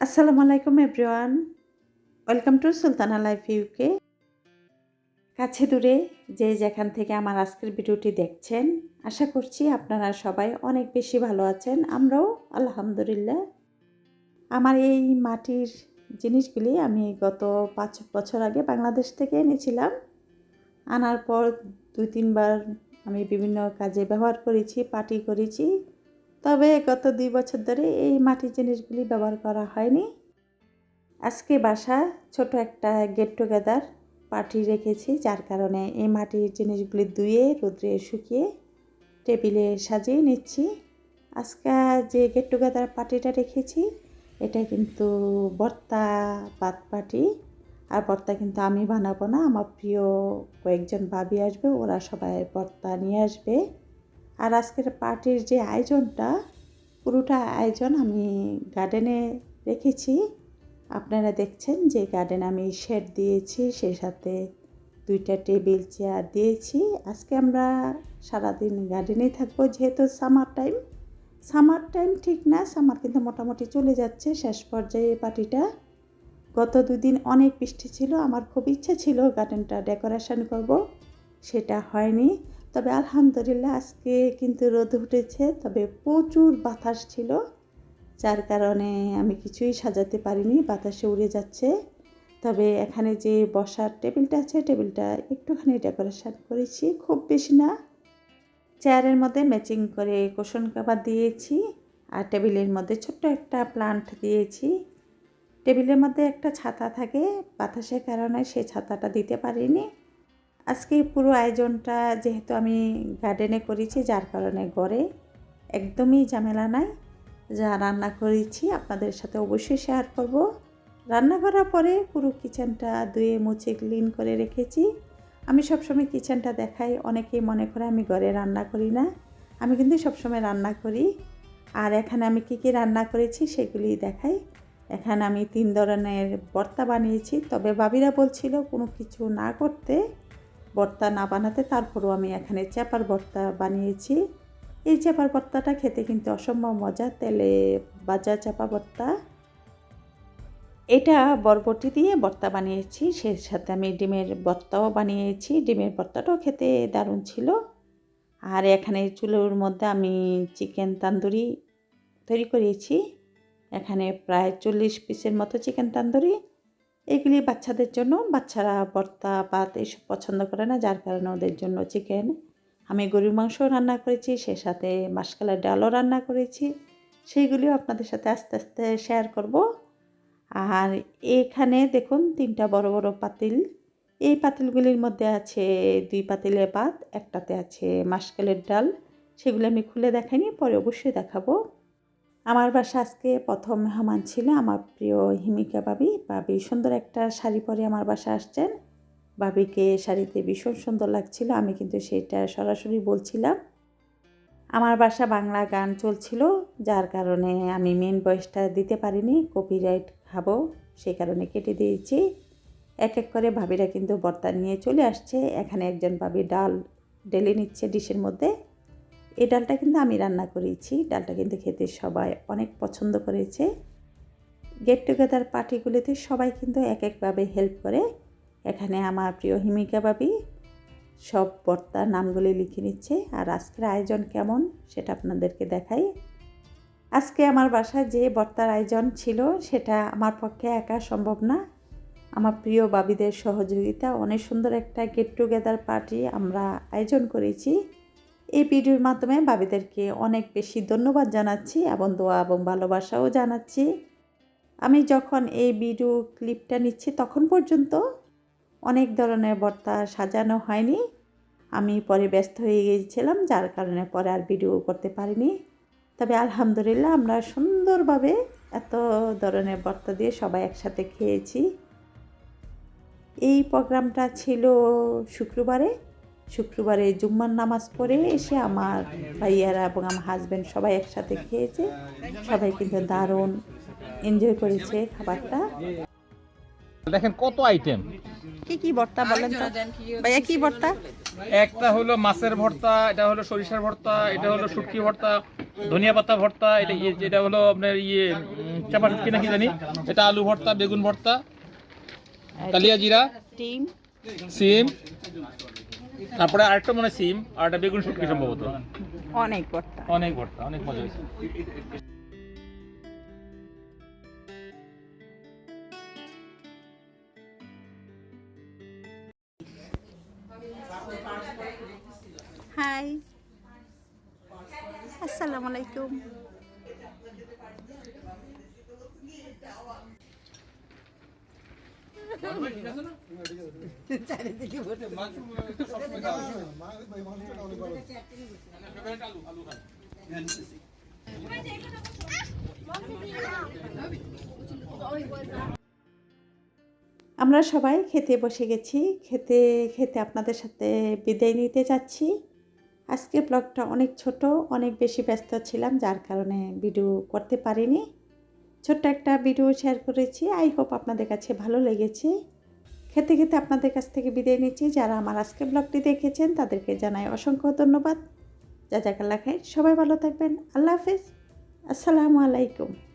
আসসালামু আলাইকুম everyone. Welcome to Sultana life UK কাছে দূরে যে যেখান থেকে আমার আজকের ভিডিওটি দেখছেন, আশা করছি আপনারা সবাই অনেক বেশি ভালো আছেন, আমরাও আলহামদুলিল্লাহ। আমার এই মাটির জিনিসগুলি আমি গত পাঁচ বছর আগে বাংলাদেশ থেকে এনেছিলাম। আনার পর দুই তিনবার আমি বিভিন্ন কাজে ব্যবহার করেছি পার্টি করেছি তবে গত দুই বছর ধরে এই মাটির জিনিসগুলি ব্যবহার করা হয়নি। আজকে বাসা ছোট একটা গেট টুগেদার পার্টি রেখেছি, যার কারণে এই মাটির জিনিসগুলি ধুয়ে, রোদ্রে শুকিয়ে টেবিলে সাজিয়ে নিচ্ছি। আজকে যে গেট টুগেদার পার্টিটা রেখেছি, এটা কিন্তু বর্তা পাত পার্টি আর বর্তা কিন্তু আমি বানাবো না, আমার প্রিয় কয়েকজন ভাবি আসবে, ওরা সবাই বর্তা নিয়ে আসবে। আর আজকের পার্টির যে আয়োজনটা, পুরোটা আয়োজন আমি গার্ডেনে রেখেছি। আপনারা দেখছেন যে গার্ডেন আমি শেড দিয়েছি, সেই সাথে দুইটা টেবিল চেয়ার দিয়েছি। আজকে আমরা সারাদিন গার্ডেনেই থাকব, যেহেতু সামার টাইম সামার টাইম ঠিক না সামার কিন্তু মোটামুটি চলে যাচ্ছে শেষ পর্যায়ে পার্টিটা। গত দুদিন অনেক বৃষ্টি ছিল, আমার খুব ইচ্ছা ছিল গার্ডেনটা ডেকোরেশন করব, সেটা হয়নি। তবে আলহামদুলিল্লাহ আজকে কিন্তু রোদ উঠেছে, তবে প্রচুর বাতাস ছিল, যার কারণে আমি কিছুই সাজাতে পারিনি, বাতাসে উড়ে যাচ্ছে। তবে এখানে যে বসার টেবিলটা আছে, টেবিলটা একটুখানি ডেকোরেশন করেছি, খুব বেশি না। চেয়ারের মধ্যে ম্যাচিং করে কোশন কাভার দিয়েছি, আর টেবিলের মধ্যে ছোট্ট একটা প্লান্ট দিয়েছি। টেবিলের মধ্যে একটা ছাতা থাকে, বাতাসের কারণে সেই ছাতাটা দিতে পারিনি। আজকে পুরো আয়োজনটা যেহেতু আমি গার্ডেনে করেছি, যার কারণে ঘরে একদমই ঝামেলা নাই। যা রান্না করেছি আপনাদের সাথে অবশ্যই শেয়ার করব। রান্না করার পরে পুরো কিচেনটা ধুয়ে, মুছে ক্লিন করে রেখেছি। আমি সবসময় কিচেনটা দেখাই, অনেকেই মনে করে আমি ঘরে রান্না করি না। আমি কিন্তু সবসময় রান্না করি। আর এখানে আমি কী কী রান্না করেছি সেগুলি দেখাই। এখানে আমি তিন ধরনের ভর্তা বানিয়েছি, তবে বাবিরা বলছিল কোনো কিছু না করতে ভর্তা না বানাতে তারপরও আমি এখানে চেপার ভর্তা বানিয়েছি। এই চেপার ভর্তাটা খেতে কিন্তু অসম্ভব মজা, তেলে বাজা চাপা ভর্তা। এটা বরবটি দিয়ে ভর্তা বানিয়েছি, সেই সাথে আমি ডিমের ভর্তাও বানিয়েছি। ডিমের ভর্তাটাও খেতে দারুণ ছিল। আর এখানে চুলোর মধ্যে আমি চিকেন তান্দুরি তৈরি করেছি। এখানে প্রায় চল্লিশ পিসের মতো চিকেন তান্দুরি। এগুলি বাচ্চাদের জন্য, বাচ্চারা ভর্তা পাত এসব পছন্দ করে না, যার কারণে ওদের জন্য চিকেন আমি গরুর মাংস রান্না করেছি, সে সাথে মাসকালের ডালও রান্না করেছি। সেইগুলিও আপনাদের সাথে আস্তে আস্তে শেয়ার করব। আর এখানে দেখুন, তিনটা বড় বড় পাতিল। এই পাতিলগুলির মধ্যে আছে দুই পাতিলে ভাত, একটাতে আছে মাসকালের ডাল। সেগুলো আমি খুলে দেখাইনি, পরে অবশ্যই দেখাবো। আমার বাসা আজকে প্রথম মেহমান ছিল আমার প্রিয় হিমিকা বাবি বাবি সুন্দর একটা শাড়ি পরে আমার বাসা আসছেন। বাবিকে শাড়িতে ভীষণ সুন্দর লাগছিল, আমি কিন্তু সেটা সরাসরি বলছিলাম। আমার বাসা বাংলা গান চলছিল, যার কারণে আমি মেন ভয়েসটা দিতে পারিনি কপিরাইট খাব সেই কারণে কেটে দিয়েছি। এক এক করে ভাবিরা কিন্তু বর্তা নিয়ে চলে আসছে, এখানে একজন ভাবি ডাল ডেলে নিচ্ছে ডিশের মধ্যে। এই ডালটা কিন্তু আমি রান্না করেছি। ডালটা কিন্তু খেতে সবাই অনেক পছন্দ করেছে। গেট টুগেদার পার্টিগুলিতে সবাই কিন্তু এক একভাবে হেল্প করে। এখানে আমার প্রিয় হিমিকা বাবি সব বর্তার নামগুলি লিখে নিচ্ছে। আর আজকের আয়োজন কেমন সেটা আপনাদেরকে দেখাই। আজকে আমার বাসায় যে বর্তার আয়োজন ছিল সেটা আমার পক্ষে একা সম্ভব না। আমার প্রিয় বাবিদের সহযোগিতা, অনেক সুন্দর একটা গেট টুগেদার পার্টি আমরা আয়োজন করেছি। এই ভিডিওর মাধ্যমে বাবিদেরকে অনেক বেশি ধন্যবাদ জানাচ্ছি এবং দোয়া এবং ভালোবাসাও জানাচ্ছি। আমি যখন এই ভিডিও ক্লিপটা নিচ্ছি তখন পর্যন্ত অনেক ধরনের বর্তা সাজানো হয়নি। আমি পরে ব্যস্ত হয়ে গিয়েছিলাম, যার কারণে পরে আর ভিডিও করতে পারিনি। তবে আলহামদুলিল্লাহ আমরা সুন্দরভাবে এত ধরনের বর্তা দিয়ে সবাই একসাথে খেয়েছি। এই প্রোগ্রামটা ছিল শুক্রবারে। শুক্রবারে জুম্মার নামাজ পড়ে এসে আমার ভাইয়ারা এবং আমার হাজব্যান্ড সবাই একসাথে খেয়েছে। সবাই কিন্তু দারুণ এনজয় করেছে খাবারটা। দেখেন কত আইটেম কি কি ভর্তা বলেন তো? ভাইয়া কি ভর্তা? একটা হলো মাছের ভর্তা এটা হলো সরিষার ভর্তা এটা হলো শুটকি ভর্তা ধনিয়া পাতা ভর্তা এটা ইয়ে- এটা হলো আপনার ইয়ে চাপা শুটকি নাকি জানি? এটা আলু ভর্তা বেগুন ভর্তা কালিয়া জিরা ডিম। সিম তারপরে আরেকটা মনে সিম আর একটা বেগুন শুটকি সম্ভবত। অনেক ভর্তা। অনেক ভর্তা অনেক মজা হয়েছে। হাই আসসালামু আলাইকুম আমরা সবাই খেতে বসে গেছি। খেতে খেতে আপনাদের সাথে বিদায় নিতে যাচ্ছি। আজকে ব্লগটা অনেক ছোট, অনেক বেশি ব্যস্ত ছিলাম, যার কারণে ভিডিও করতে পারিনি। ছোট্ট একটা ভিডিও শেয়ার করেছি। আই হোপ আপনাদের কাছে ভালো লেগেছে। খেতে খেতে আপনাদের কাছ থেকে বিদায় নিচ্ছি। যারা আমার আজকে ব্লগটি দেখেছেন, তাদেরকে জানাই অসংখ্য ধন্যবাদ। যা যাকে খাই সবাই ভালো থাকবেন। আল্লাহ হাফিজ। আসসালামু আলাইকুম।